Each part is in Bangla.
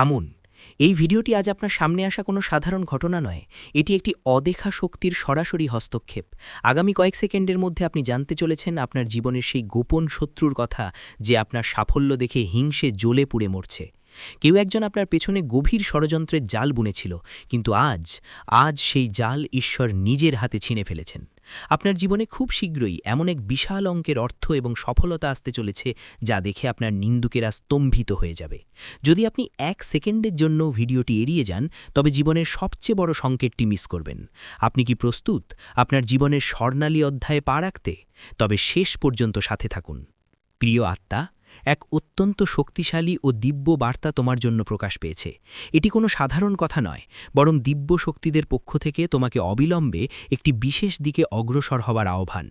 থামুন। এই ভিডিওটি আজ আপনার সামনে আসা কোনো সাধারণ ঘটনা নয়। এটি একটি অদেখা শক্তির সরাসরি হস্তক্ষেপ। আগামী কয়েক সেকেন্ডের মধ্যে আপনি জানতে চলেছেন আপনার জীবনের সেই গোপন শত্রুর কথা যে আপনার সাফল্য দেখে হিংসে জ্বলে পুড়ে মরছে। কেউ একজন আপনার পেছনে গভীর ষড়যন্ত্রের জাল বুনেছিল, কিন্তু আজ আজ সেই জাল ঈশ্বর নিজের হাতে ছিঁড়ে ফেলেছেন। আপনার জীবনে খুব শীঘ্রই এমন এক বিশাল অঙ্কের অর্থ এবং সফলতা আসতে চলেছে যা দেখে আপনার নিন্দুকেরা স্তম্ভিত হয়ে যাবে। যদি আপনি এক সেকেন্ডের জন্য ভিডিওটি এড়িয়ে যান, তবে জীবনের সবচেয়ে বড় সংকেতটি মিস করবেন। আপনি কি প্রস্তুত? আপনার জীবনের স্বর্ণালী অধ্যায়ে পা রাখতে? তবে শেষ পর্যন্ত সাথে থাকুন। প্রিয় আত্মা এক অত্যন্ত শক্তিশালী ও দিব্য বার্তা তোমার জন্য প্রকাশ পেয়েছে। এটি কোনো সাধারণ কথা নয়, বরং দিব্য শক্তিদের পক্ষ থেকে তোমাকে অবিলম্বে একটি বিশেষ দিকে অগ্রসর হবার আহ্বান।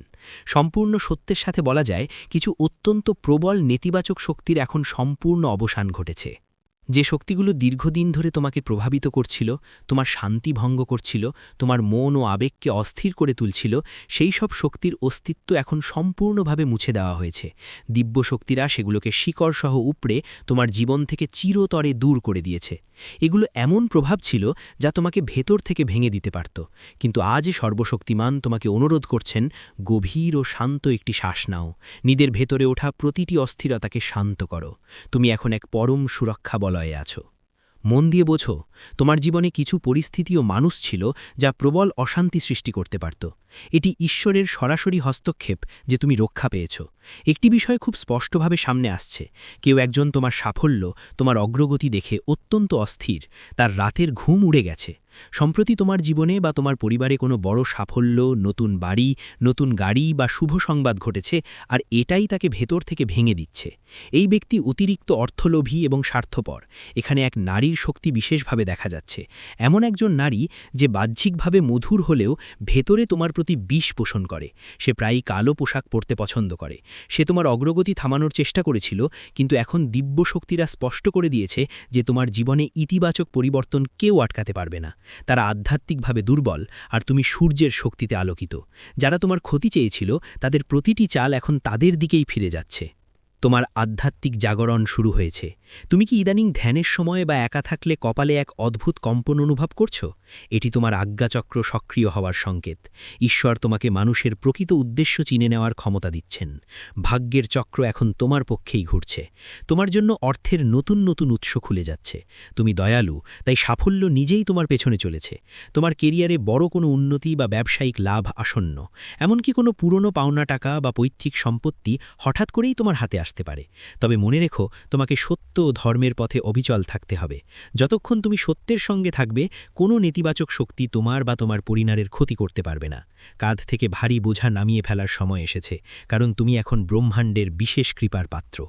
সম্পূর্ণ সত্যের সাথে বলা যায়, কিছু অত্যন্ত প্রবল নেতিবাচক শক্তির এখন সম্পূর্ণ অবসান ঘটেছে। যে শক্তিগুলো দীর্ঘদিন ধরে তোমাকে প্রভাবিত করছিল, তোমার শান্তি ভঙ্গ করছিল, তোমার মন ও আবেগকে অস্থির করে তুলছিল, সেই সব শক্তির অস্তিত্ব এখন সম্পূর্ণভাবে মুছে দেওয়া হয়েছে। দিব্য শক্তিরা সেগুলোকে শিকড়সহ উপড়ে তোমার জীবন থেকে চিরতরে দূর করে দিয়েছে। এগুলো এমন প্রভাব ছিল যা তোমাকে ভেতর থেকে ভেঙে দিতে পারত। কিন্তু আজ সর্বশক্তিমান তোমাকে অনুরোধ করছেন, গভীর ও শান্ত একটি শ্বাস নাও। নিদের ভেতরে ওঠা প্রতিটি অস্থিরতাকে শান্ত করো। তুমি এখন এক পরম সুরক্ষা বলয়ে। আছো। মন দিয়ে বোঝো, তোমার জীবনে কিছু পরিস্থিতি ও মানুষ ছিল যা প্রবল অশান্তি সৃষ্টি করতে পারত। এটি ঈশ্বরের সরাসরি হস্তক্ষেপ যে তুমি রক্ষা পেয়েছ। একটি বিষয় খুব স্পষ্টভাবে সামনে আসছে, কেউ একজন তোমার সাফল্য, তোমার অগ্রগতি দেখে অত্যন্ত অস্থির, তার রাতের ঘুম উড়ে গেছে। সম্প্রতি তোমার জীবনে বা তোমার পরিবারে কোনো বড় সাফল্য, নতুন বাড়ি, নতুন গাড়ি বা শুভ সংবাদ ঘটেছে, আর এটাই তাকে ভেতর থেকে ভেঙে দিচ্ছে। এই ব্যক্তি অতিরিক্ত অর্থলোভী এবং স্বার্থপর। এখানে এক নারীর শক্তি বিশেষভাবে দেখা যাচ্ছে। এমন একজন নারী যে বাহ্যিকভাবে মধুর হলেও ভেতরে তোমার প্রতি বিষ পোষণ করে। সে প্রায়ই কালো পোশাক পরতে পছন্দ করে। সে তোমার অগ্রগতি থামানোর চেষ্টা করেছিল, কিন্তু এখন দিব্য শক্তিরা স্পষ্ট করে দিয়েছে যে তোমার জীবনে ইতিবাচক পরিবর্তন কেউ আটকাতে পারবে না। তারা আধ্যাত্মিকভাবে দুর্বল আর তুমি সূর্যের শক্তিতে আলোকিত। যারা তোমার ক্ষতি চেয়েছিল, তাদের প্রতিটি চাল এখন তাদের দিকেই ফিরে যাচ্ছে। তোমার আধ্যাত্মিক জাগরণ শুরু হয়েছে। তুমি কি ইদানিং ধ্যানের সময় বা একা থাকলে কপালে এক অদ্ভুত কম্পন অনুভব করছ? এটি তোমার আজ্ঞাচক্র সক্রিয় হওয়ার সংকেত। ঈশ্বর তোমাকে মানুষের প্রকৃত উদ্দেশ্য চিনে নেওয়ার ক্ষমতা দিচ্ছেন। ভাগ্যের চক্র এখন তোমার পক্ষেই ঘুরছে। তোমার জন্য অর্থের নতুন নতুন উৎস খুলে যাচ্ছে। তুমি দয়ালু, তাই সাফল্য নিজেই তোমার পেছনে চলেছে। তোমার কেরিয়ারে বড় কোনো উন্নতি বা ব্যবসায়িক লাভ আসন্ন। এমনকি কোনো পুরনো পাওনা টাকা বা পৈতৃক সম্পত্তি হঠাৎ করেই তোমার হাতে আসতে পারে। তবে মনে রেখো, তোমাকে সত্য ও ধর্মের পথে অবিচল থাকতে হবে। যতক্ষণ তুমি সত্যের সঙ্গে থাকবে, কোনো নেতিবাচক শক্তি তোমার বা তোমার পরিণারের ক্ষতি করতে পারবে না। কাঁধ থেকে ভারী বোঝা নামিয়ে ফেলার সময় এসেছে, কারণ তুমি এখন ব্রহ্মাণ্ডের বিশেষ কৃপার পাত্র।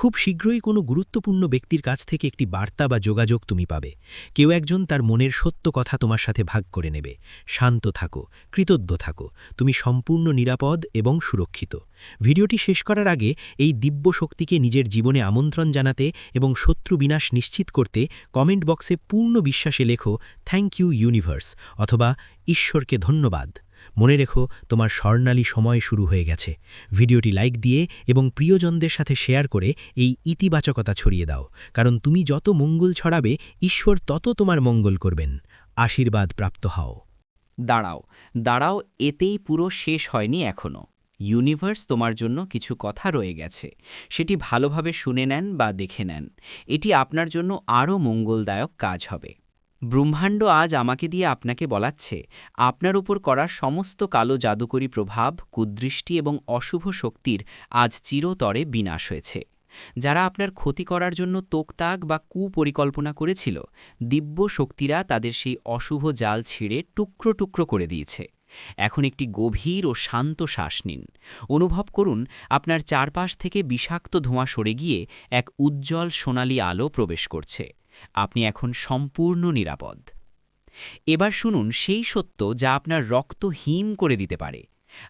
খুব শীঘ্রই কোনো গুরুত্বপূর্ণ ব্যক্তির কাছ থেকে একটি বার্তা বা যোগাযোগ তুমি পাবে। কেউ একজন তার মনের সত্য কথা তোমার সাথে ভাগ করে নেবে। শান্ত থাকো, কৃতজ্ঞ থাকো, তুমি সম্পূর্ণ নিরাপদ এবং সুরক্ষিত। ভিডিওটি শেষ করার আগে এই দিব্য শক্তিকে নিজের জীবনে আমন্ত্রণ জানাতে এবং শত্রু বিনাশ নিশ্চিত করতে কমেন্ট বক্সে পূর্ণ বিশ্বাসে লেখো, থ্যাংক ইউ ইউনিভার্স অথবা ঈশ্বরকে ধন্যবাদ মনে রেখো, তোমার স্বর্ণালী সময় শুরু হয়ে গেছে। ভিডিওটি লাইক দিয়ে এবং প্রিয়জনদের সাথে শেয়ার করে এই ইতিবাচকতা ছড়িয়ে দাও। কারণ তুমি যত মঙ্গল ছড়াবে, ঈশ্বর তত তোমার মঙ্গল করবেন। আশীর্বাদ প্রাপ্ত হও। দাঁড়াও দাঁড়াও, এতেই পুরো শেষ হয়নি এখনও ইউনিভার্স তোমার জন্য কিছু কথা রয়ে গেছে। সেটি ভালোভাবে শুনে নেন বা দেখে নেন। এটি আপনার জন্য আরও মঙ্গলদায়ক কাজ হবে। ব্রহ্মাণ্ড আজ আমাকে দিয়ে আপনাকে বলাচ্ছে, আপনার উপর করা সমস্ত কালো জাদুকরী প্রভাব, কুদৃষ্টি এবং অশুভ শক্তির আজ চিরতরে বিনাশ হয়েছে। যারা আপনার ক্ষতি করার জন্য তোকতাক বা কুপরিকল্পনা করেছিল, দিব্য শক্তিরা তাদের সেই অশুভ জাল ছিঁড়ে টুকরো টুকরো করে দিয়েছে। এখন একটি গভীর ও শান্ত শ্বাস নিন। অনুভব করুন, আপনার চারপাশ থেকে বিষাক্ত ধোঁয়া সরে গিয়ে এক উজ্জ্বল সোনালি আলো প্রবেশ করছে। আপনি এখন সম্পূর্ণ নিরাপদ। এবার শুনুন সেই সত্য যা আপনার রক্ত হিম করে দিতে পারে।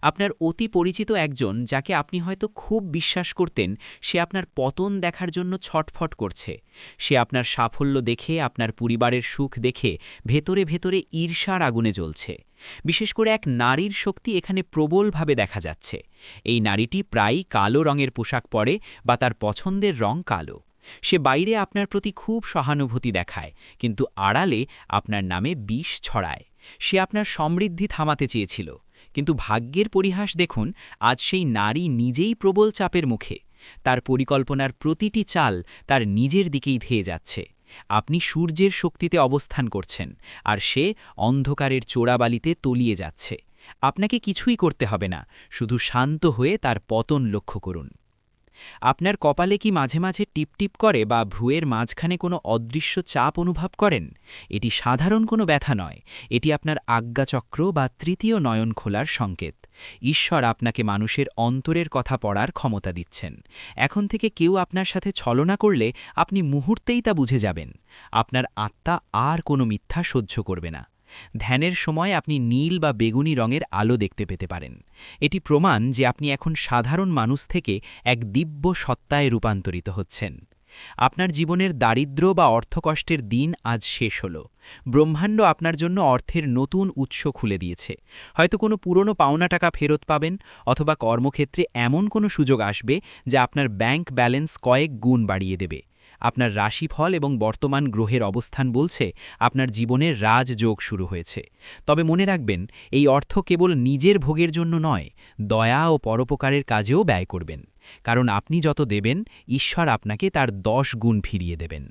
আপনার অতি পরিচিত একজন যাকে আপনি হয়তো খুব বিশ্বাস করতেন, সে আপনার পতন দেখার জন্য ছটফট করছে। সে আপনার সাফল্য দেখে, আপনার পরিবারের সুখ দেখে, ভেতরে ভেতরে ঈর্ষার আগুনে জ্বলছে। বিশেষ করে এক নারীর শক্তি এখানে প্রবলভাবে দেখা যাচ্ছে। এই নারীটি প্রায়ই কালো রঙের পোশাক পরে বা তার পছন্দের রং কালো। সে বাইরে আপনার প্রতি খুব সহানুভূতি দেখায়, কিন্তু আড়ালে আপনার নামে বিষ ছড়ায়। সে আপনার সমৃদ্ধি থামাতে চেয়েছিল, কিন্তু ভাগ্যের পরিহাস দেখুন, আজ সেই নারী নিজেই প্রবল চাপের মুখে। তার পরিকল্পনার প্রতিটি চাল তার নিজের দিকেই ধেয়ে যাচ্ছে। আপনি সূর্যের শক্তিতে অবস্থান করছেন, আর সে অন্ধকারের চোরাবালিতে তলিয়ে যাচ্ছে। আপনাকে কিছুই করতে হবে না, শুধু শান্ত হয়ে তার পতন লক্ষ্য করুন। আপনার কপালে কি মাঝে মাঝে টিপটিপ করে বা ভ্রুয়ের মাঝখানে কোনো অদৃশ্য চাপ অনুভব করেন? এটি সাধারণ কোনো ব্যথা নয়। এটি আপনার আজ্ঞাচক্র বা তৃতীয় নয়ন খোলার সংকেত। ঈশ্বর আপনাকে মানুষের অন্তরের কথা পড়ার ক্ষমতা দিচ্ছেন। এখন থেকে কেউ আপনার সাথে ছলনা করলে আপনি মুহূর্তেই তা বুঝে যাবেন। আপনার আত্মা আর কোনো মিথ্যা সহ্য করবে না। ধ্যানের সময় আপনি নীল বা বেগুনি রঙের আলো দেখতে পেতে পারেন। এটি প্রমাণ যে আপনি এখন সাধারণ মানুষ থেকে এক দিব্য সত্তায় রূপান্তরিত হচ্ছেন। আপনার জীবনের দারিদ্র্য বা অর্থকষ্টের দিন আজ শেষ হল। ব্রহ্মাণ্ড আপনার জন্য অর্থের নতুন উৎস খুলে দিয়েছে। হয়তো কোনো পুরনো পাওনা টাকা ফেরত পাবেন অথবা কর্মক্ষেত্রে এমন কোনো সুযোগ আসবে যা আপনার ব্যাংক ব্যালেন্স কয়েক গুণ বাড়িয়ে দেবে। আপনার রাশিফল এবং বর্তমান গ্রহের অবস্থান বলছে আপনার জীবনের রাজযোগ শুরু হয়েছে। তবে মনে রাখবেন, এই অর্থ কেবল নিজের ভোগের জন্য নয়, দয়া ও পরোপকারের কাজেও ব্যয় করবেন। কারণ আপনি যত দেবেন, ঈশ্বর আপনাকে তার দশ গুণ ফিরিয়ে দেবেন।